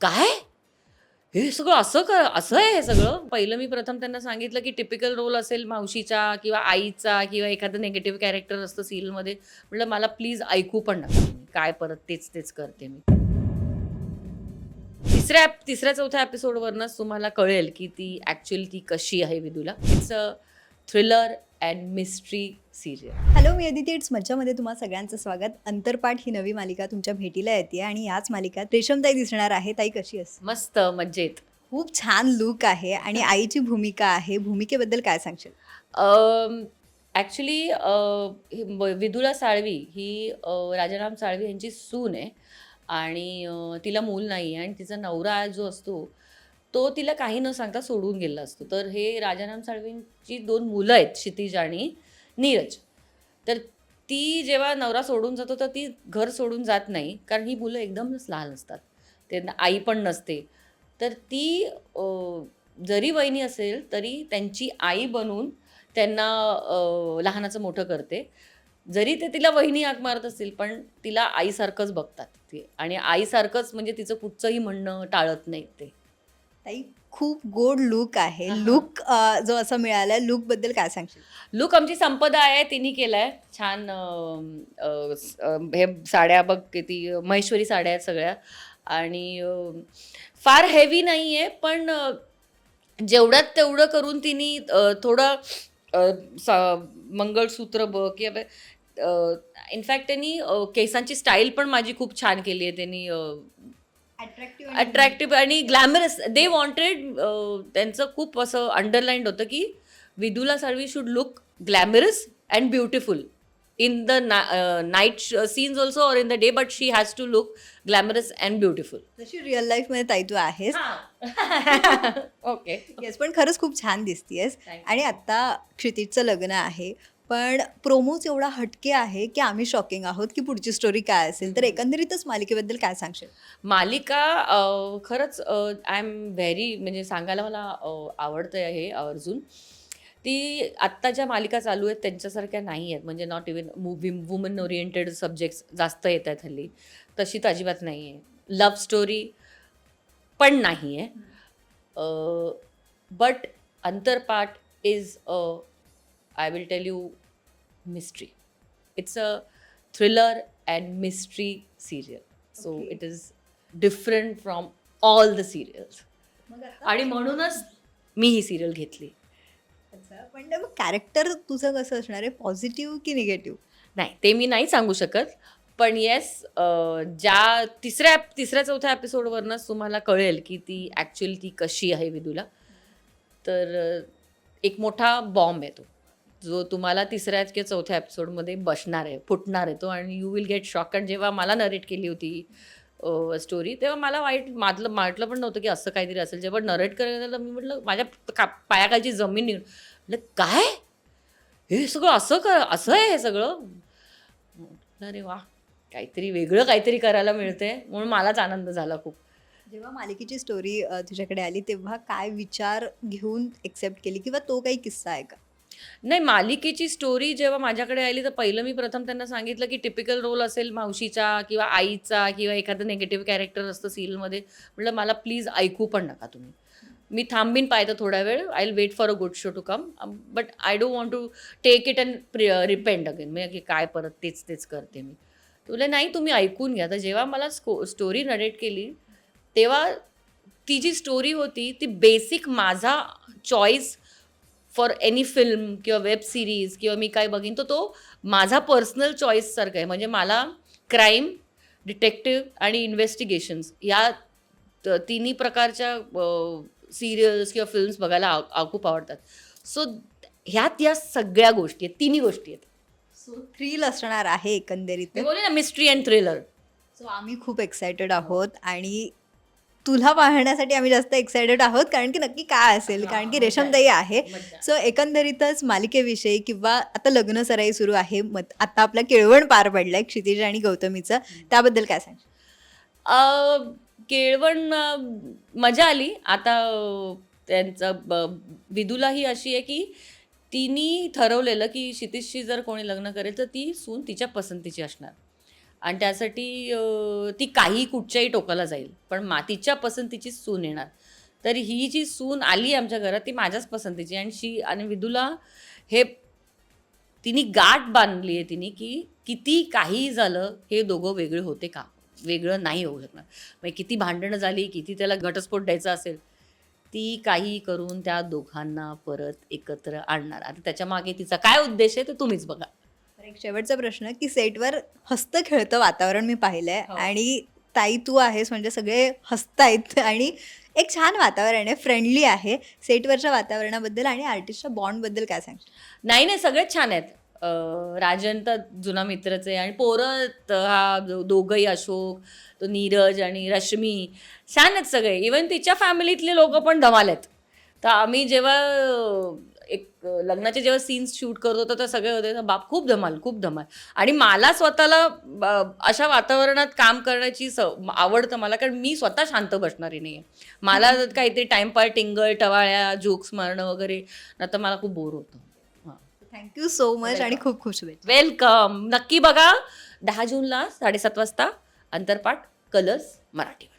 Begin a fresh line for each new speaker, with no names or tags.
काय? हे सगळं असं का असं आहे हे सगळं? पहिलं मी प्रथम त्यांना सांगितलं की टिपिकल रोल असेल मावशीचा किंवा आईचा किंवा एखादं निगेटिव्ह कॅरेक्टर असतं सिरियलमध्ये म्हटलं मला प्लीज ऐकू पण नका काय परत तेच तेच करते मी. तिसऱ्या तिसऱ्या चौथ्या एपिसोडवरनंच तुम्हाला कळेल की ती ॲक्च्युअली ती कशी आहे Vidula. It's a thriller and mystery serial.
Hello me Aditi. It's मज्जामध्ये तुम्हा सगळ्यांचं स्वागत. अंतरपाठ ही नवी मालिका तुमच्या भेटीला येते आणि याच मालिकात रेशमताई दिसणार आहे. ताई कशी असते
मस्त मज्जेत
खूप छान लुक आहे आणि आईची भूमिका आहे. भूमिकेबद्दल काय सांगशील?
ॲक्च्युली विदुला साळवी ही अ, राजाराम साळवी यांची सून आहे. आणि अ, तिला मूल नाही आहे आणि तिचा नवरा जो असतो तो तिला काही न सांगता सोडून गेला असतो. तर हे राजाराम साळवींची दोन मुलं आहेत क्षितिज आणि नीरज. तर ती जेव्हा नवरा सोडून जातो तर ती घर सोडून जात नाही. कारण ही मुलं एकदमच लहान असतात. त्यांना आई पण नसते. तर ती जरी वहिनी असेल तरी त्यांची आई बनून त्यांना लहानाचं मोठं करते. जरी ते तिला वहिनी आग मारत असतील पण तिला आईसारखंच बघतात ते. आणि आईसारखंच म्हणजे तिचं कुठचंही म्हणणं टाळत नाही ते.
ताई खूप गोड लुक आहे. लुक जो असा मिळालाय लुकबद्दल काय सांगशील?
लुक आमची संपदा आहे तिने केलाय. छान अ, अ, स- अ, हे साड्या बघ किती महेश्वरी साड्या आहेत सगळ्या. आणि अ, फार हेवी नाही आहे पण अ, जेवढ्यात तेवढं करून तिने अ, थोडं अ, सा- मंगळसूत्र बघ किंवा इनफॅक्ट त्यांनी अ, केसांची स्टाईल पण माझी खूप छान केली आहे. त्यांनी अ, अट्रॅक्टिव्ह आणि ग्लॅमरस दे वॉन्टेड त्यांचं खूप असं अंडरलाईन्ड होतं की Vidula Salvi should look glamorous and beautiful in the night scenes also और in the day but she has to look glamorous and beautiful
जशी रिअल लाईफमध्ये ताई तू आहेस
ओके
येस पण खरंच खूप छान दिसतीयस. आणि आता क्षितिजचं लग्न आहे. पण प्रोमोच एवढा हटके आहे की आम्ही शॉकिंग आहोत की पुढची स्टोरी काय असेल. तर एकंदरीतच मालिकेबद्दल काय सांगशील?
मालिका खरंच आय एम व्हेरी म्हणजे सांगायला मला आवडतं हे अर्जुन. ती आत्ता ज्या मालिका चालू आहेत त्यांच्यासारख्या नाही आहेत. म्हणजे not even woman oriented subjects जास्त येत आहेत हल्ली. तशी तर अजिबात नाही आहे. लव्ह स्टोरी पण नाही आहे. But Antarpath is a I will tell you mystery it's a thriller and mystery serial so
Okay.
It is different from all the serials आणि म्हणूनच मी ही सिरियल घेतली.
अच्छा, पण मग कॅरेक्टर तुझं कसं असणार आहे? पॉझिटिव्ह की निगेटिव्ह
नाही ते मी नाही सांगू शकत. पण येस ज्या तिसऱ्या तिसऱ्या चौथ्या एपिसोडवरनंच तुम्हाला कळेल की ती ॲक्च्युअली ती कशी आहे विदूला. तर अ, एक मोठा बॉम्ब आहे तो. जो तुम्हाला तिसऱ्या किंवा चौथ्या एपिसोडमध्ये बसणार आहे फुटणार आहे तो. आणि यू विल गेट शॉक कारण जेव्हा मला नरेट केली होती स्टोरी तेव्हा मला वाईट मातलं वाटलं पण नव्हतं की असं काहीतरी असेल. जेव्हा नरेट करायला मी म्हटलं माझ्या का पायाखालची जमीन निघ म्हटलं काय? हे सगळं असं कर असं आहे हे सगळं? अरे वा काहीतरी वेगळं काहीतरी करायला मिळते म्हणून मलाच आनंद झाला खूप.
जेव्हा मालिकेची स्टोरी तुझ्याकडे आली तेव्हा काय विचार घेऊन एक्सेप्ट केली? किंवा तो काही किस्सा आहे का?
नाही मालिकेची स्टोरी जेव्हा माझ्याकडे आली तर पहिलं मी प्रथम त्यांना सांगितलं की टिपिकल रोल असेल मावशीचा किंवा आईचा किंवा एखादं निगेटिव्ह कॅरेक्टर असतं सिरियलमध्ये म्हटलं मला प्लीज ऐकू पण नका तुम्ही. मी थांबीन पाहिजे थोडा वेळ I will wait for a good show to come but I don't want to take it and repent again म्हणजे की काय परत तेच तेच करते मी. तुला नाही तुम्ही ऐकून घ्या. तर जेव्हा मला स्को स्टोरी नरेट केली तेव्हा ती जी स्टोरी होती ती बेसिक माझा चॉईस फॉर एनी फिल्म किंवा वेब सिरीज किंवा मी काय बघीन तर तो माझा पर्सनल चॉईससारखा आहे. म्हणजे मला क्राईम डिटेक्टिव्ह आणि इन्व्हेस्टिगेशन्स या तिन्ही प्रकारच्या सिरियल्स किंवा फिल्म्स बघायला आव- खूप आवडतात. सो ह्यात या सगळ्या गोष्टी आहेत. तिन्ही गोष्टी आहेत.
सो थ्रिल असणार आहे एकंदरीत.
बोलले ना मिस्ट्री अँड थ्रिलर
सो आम्ही खूप एक्सायटेड आहोत आणि तुला पाहण्यासाठी आम्ही जास्त एक्सायटेड आहोत कारण की नक्की काय असेल कारण की रेशमताई आहे. सो एकंदरीतच मालिकेविषयी किंवा आता लग्न सराई सुरू आहे मग आता आपला केळवण पार पडलाय क्षितिज आणि गौतमीचं. त्याबद्दल काय सांग
अ, केळवण मजा आली. आता त्यांचं विदूला ही अशी आहे की तिने ठरवलेलं की क्षितिजशी जर कोणी लग्न करेल तर ती सून तिच्या पसंतीची असणार. आणि त्यासाठी ती काही कुठच्याही टोकाला जाईल. पण मातीच्या पसंतीची सून येणार. तर ही जी सून आली आमच्या घरात ती माझ्याच पसंतीची आणि शी आणि विदुला हे तिने गाठ बांधली आहे तिने की किती काही झालं हे दोघं वेगळे होते का? वेगळं नाही होऊ शकणार. म्हणजे किती भांडणं झाली किती त्याला घटस्फोट द्यायचा असेल ती काही करून त्या दोघांना परत एकत्र आणणार. आता त्याच्यामागे तिचा काय उद्देश आहे ते तुम्हीच बघा.
एक शेवटचा प्रश्न की सेटवर हसतं खेळतं वातावरण मी पाहिलंय
हो.
आणि ताई तू आहेस म्हणजे सगळे हसतायत आणि एक छान वातावरण आहे फ्रेंडली आहे. सेटवरच्या वातावरणाबद्दल आणि आर्टिस्टच्या बॉन्डबद्दल काय सांग
नाही नाही सगळेच छान आहेत. अं, राजन तर जुना मित्रच आहे आणि पोरं त- हा दो- दोघंही अशोक तो नीरज आणि रश्मी छान आहेत सगळे. इवन तिच्या फॅमिलीतले लोक पण धमाल आहेत. तर आम्ही जेव्हा अं, एक लग्नाचे जेव्हा सीन्स शूट करत होतो तर सगळे होते बाप खूप धमाल खूप धमाल. आणि मला स्वतःला अशा वातावरणात काम करण्याची स आवडतं मला कारण मी स्वतः शांत बसणारी नाही आहे मला काहीतरी टाइमपार टिंगल टवाळ्या जोक्स मारणं वगैरे ना तर मला खूप बोर होतं. हां.
थँक्यू सो मच आणि खूप खूप शुभेच्छा
वेलकम नक्की बघा दहा जूनला साडेसात वाजता अंतरपाठ कलर्स मराठीवरती